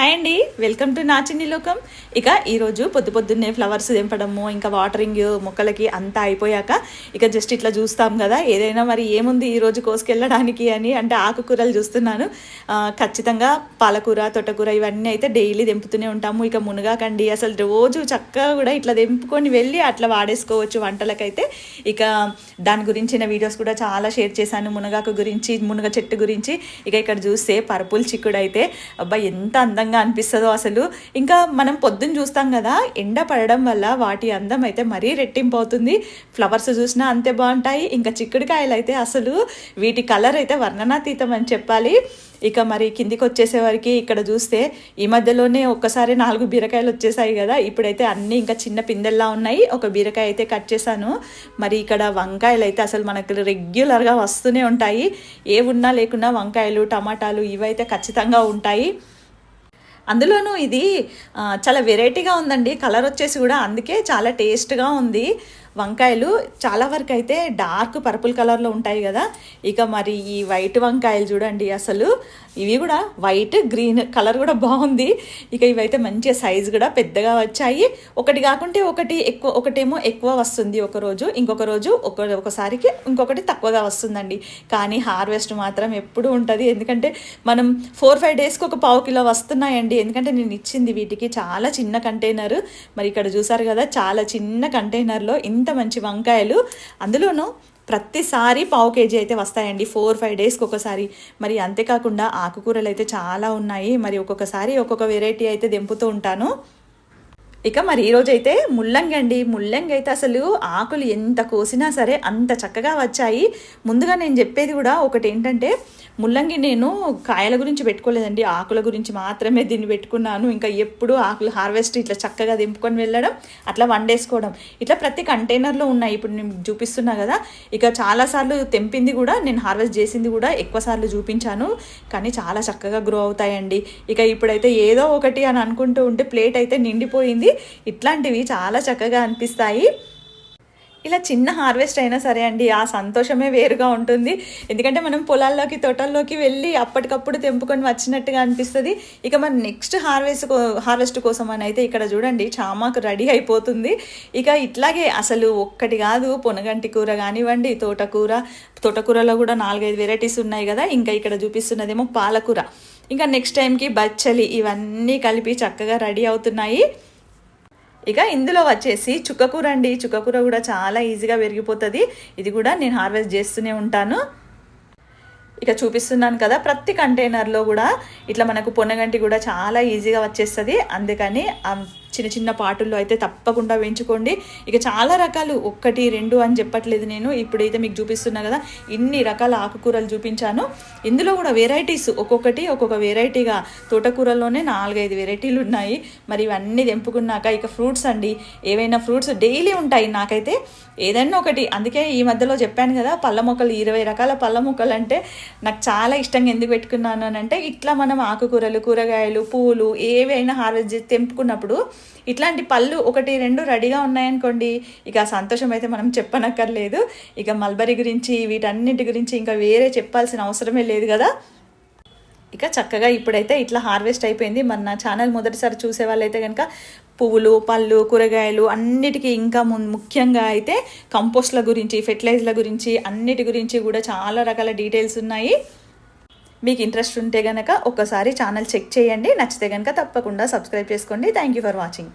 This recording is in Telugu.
హాయ్ అండి వెల్కమ్ టు నా లోకం ఇక ఈరోజు పొద్దు పొద్దున్నే ఫ్లవర్స్ తెంపడము ఇంకా వాటరింగ్ మొక్కలకి అంతా అయిపోయాక ఇక జస్ట్ ఇట్లా చూస్తాం కదా ఏదైనా మరి ఏముంది ఈరోజు కోసుకెళ్ళడానికి అని అంటే ఆకుకూరలు చూస్తున్నాను. ఖచ్చితంగా పాలకూర తొట్టకూర ఇవన్నీ అయితే డైలీ తెంపుతూనే ఉంటాము. ఇక మునగాకండి అసలు రోజు చక్కగా కూడా ఇట్లా తెంపుకొని వెళ్ళి అట్లా వాడేసుకోవచ్చు వంటలకైతే. ఇక దాని గురించిన వీడియోస్ కూడా చాలా షేర్ చేశాను. మునగాకు గురించి మునగ చెట్టు గురించి. ఇక ఇక్కడ చూస్తే పర్పుల్ చిక్కుడు అయితే అబ్బా ఎంత అందంగా అనిపిస్తుందో అసలు. ఇంకా మనం పొద్దున్న చూస్తాం కదా ఎండ పడడం వల్ల వాటి అందం అయితే మరీ రెట్టింపు అవుతుంది. ఫ్లవర్స్ చూసినా అంతే బాగుంటాయి. ఇంకా చిక్కుడుకాయలు అయితే అసలు వీటి కలర్ అయితే వర్ణనాతీతం అని చెప్పాలి. ఇక మరి కిందికి వచ్చేసేవారికి ఇక్కడ చూస్తే ఈ మధ్యలోనే ఒక్కసారి నాలుగు బీరకాయలు వచ్చేసాయి కదా. ఇప్పుడైతే అన్నీ ఇంకా చిన్న పిందెల్లా ఉన్నాయి. ఒక బీరకాయ అయితే కట్ చేశాను. మరి ఇక్కడ వంకాయలు అయితే అసలు మనకు రెగ్యులర్గా వస్తూనే ఉంటాయి. ఏ ఉన్నా లేకున్నా వంకాయలు టమాటాలు ఇవైతే ఖచ్చితంగా ఉంటాయి. అందులోనూ ఇది చాలా వెరైటీగా ఉందండి. కలర్ వచ్చేసి కూడా అందుకే చాలా టేస్ట్గా ఉంది. వంకాయలు చాలా వరకు అయితే డార్క్ పర్పుల్ కలర్లో ఉంటాయి కదా. ఇక మరి ఈ వైట్ వంకాయలు చూడండి అసలు. ఇవి కూడా వైట్ గ్రీన్ కలర్ కూడా బాగుంది. ఇక ఇవైతే మంచి సైజు కూడా పెద్దగా వచ్చాయి. ఒకటి కాకుంటే ఒకటి ఎక్కువ ఒకటేమో ఎక్కువ వస్తుంది ఒక రోజు. ఇంకొక రోజు ఒక ఒకసారికి ఇంకొకటి తక్కువగా వస్తుందండి. కానీ హార్వెస్ట్ మాత్రం ఎప్పుడు ఉంటుంది. ఎందుకంటే మనం ఫోర్ ఫైవ్ డేస్కి ఒక పావు కిలో వస్తున్నాయండి. ఎందుకంటే నేను ఇచ్చింది వీటికి చాలా చిన్న కంటైనర్ మరి ఇక్కడ చూసారు కదా చాలా చిన్న కంటైనర్లో ఇంత మంచి వంకాయలు. అందులోనూ ప్రతిసారి పావు కేజీ అయితే వస్తాయండి. ఫోర్ ఫైవ్ డేస్కి ఒకసారి మరి అంతేకాకుండా ఆకుకూరలు అయితే చాలా ఉన్నాయి. మరి ఒక్కొక్కసారి ఒక్కొక్క వెరైటీ అయితే దింపుతూ ఉంటాను. ఇక మరి ఈరోజు అయితే ముల్లంగి అండి. ముల్లంగి అయితే అసలు ఆకులు ఎంత కోసినా సరే అంత చక్కగా వచ్చాయి. ముందుగా నేను చెప్పేది కూడా ఒకటి ఏంటంటే ముల్లంగి నేను కాయల గురించి పెట్టుకోలేదండి. ఆకుల గురించి మాత్రమే దీన్ని పెట్టుకున్నాను. ఇంకా ఎప్పుడు ఆకులు హార్వెస్ట్ ఇట్లా చక్కగా దింపుకొని వెళ్ళడం అట్లా వండేసుకోవడం ఇట్లా ప్రతి కంటైనర్లో ఉన్నాయి. ఇప్పుడు నేను చూపిస్తున్నా కదా ఇక చాలాసార్లు తెంపింది కూడా నేను హార్వెస్ట్ చేసింది కూడా ఎక్కువ సార్లు చూపించాను. కానీ చాలా చక్కగా గ్రో అవుతాయండి. ఇక ఇప్పుడైతే ఏదో ఒకటి అని అనుకుంటూ ఉంటే ప్లేట్ అయితే నిండిపోయింది. ఇట్లాంటివి చాలా చక్కగా అనిపిస్తాయి. ఇలా చిన్న హార్వెస్ట్ అయినా సరే అండి ఆ సంతోషమే వేరుగా ఉంటుంది. ఎందుకంటే మనం పొలాల్లోకి తోటల్లోకి వెళ్ళి అప్పటికప్పుడు తెంపుకొని వచ్చినట్టుగా అనిపిస్తుంది. ఇక మన నెక్స్ట్ హార్వెస్ట్ హార్వెస్ట్ కోసం అని అయితే ఇక్కడ చూడండి చామాకు రెడీ అయిపోతుంది. ఇక ఇట్లాగే అసలు ఒక్కటి కాదు పొనగంటి కూర కానివ్వండి తోటకూర. తోటకూరలో కూడా నాలుగైదు వెరైటీస్ ఉన్నాయి కదా ఇంకా ఇక్కడ చూపిస్తున్నదేమో పాలకూర. ఇంకా నెక్స్ట్ టైంకి బచ్చలి ఇవన్నీ కలిపి చక్కగా రెడీ అవుతున్నాయి. ఇక ఇందులో వచ్చేసి చుక్కకూర అండి. చుక్కకూర కూడా చాలా ఈజీగా పెరిగిపోతుంది. ఇది కూడా నేను హార్వెస్ట్ చేస్తూనే ఉంటాను. ఇక చూపిస్తున్నాను కదా ప్రతి కంటైనర్లో కూడా ఇట్లా మనకు పొన్నగంటి కూడా చాలా ఈజీగా వచ్చేస్తుంది. అందుకని చిన్న చిన్న పాటుల్లో అయితే తప్పకుండా పెంచుకోండి ఇక చాలా రకాలు ఒక్కటి రెండు అని చెప్పట్లేదు నేను. ఇప్పుడైతే మీకు చూపిస్తున్నా కదా ఇన్ని రకాల ఆకుకూరలు చూపించాను. ఇందులో కూడా వెరైటీస్ ఒక్కొక్కటి ఒక్కొక్క వెరైటీగా తోటకూరలోనే నాలుగైదు వెరైటీలు ఉన్నాయి. మరి ఇవన్నీ తెంపుకున్నాక ఇక ఫ్రూట్స్ అండి. ఏవైనా ఫ్రూట్స్ డైలీ ఉంటాయి నాకైతే. ఏదైనా ఒకటి. అందుకే ఈ మధ్యలో చెప్పాను కదా పళ్ళ మొక్కలు ఇరవై రకాల పళ్ళ మొక్కలు అంటే నాకు చాలా ఇష్టంగా ఎందుకు పెట్టుకున్నాను అని అంటే ఇట్లా మనం ఆకుకూరలు కూరగాయలు పూలు ఏవైనా హార్వెస్ట్ చేసి తెంపుకున్నప్పుడు ఇట్లాంటి పళ్ళు ఒకటి రెండు రెడీగా ఉన్నాయనుకోండి ఇక సంతోషం అయితే మనం చెప్పనక్కర్లేదు. ఇక మల్బరీ గురించి వీటన్నిటి గురించి ఇంకా వేరే చెప్పాల్సిన అవసరమే లేదు కదా. ఇక చక్కగా ఇప్పుడైతే ఇట్లా హార్వెస్ట్ అయిపోయింది. మన నా ఛానల్ మొదటిసారి చూసే వాళ్ళైతే కనుక పువ్వులు పళ్ళు కూరగాయలు అన్నిటికీ ఇంకా ముఖ్యంగా అయితే కంపోస్ట్ల గురించి ఫెర్టిలైజర్ల గురించి అన్నిటి గురించి కూడా చాలా రకాల డీటెయిల్స్ ఉన్నాయి. మీకు ఇంట్రెస్ట్ ఉంటే కనుక ఒక్కసారి ఛానల్ చెక్ చేయండి. నచ్చితే కనుక తప్పకుండా సబ్స్క్రైబ్ చేసుకోండి. Thank you for watching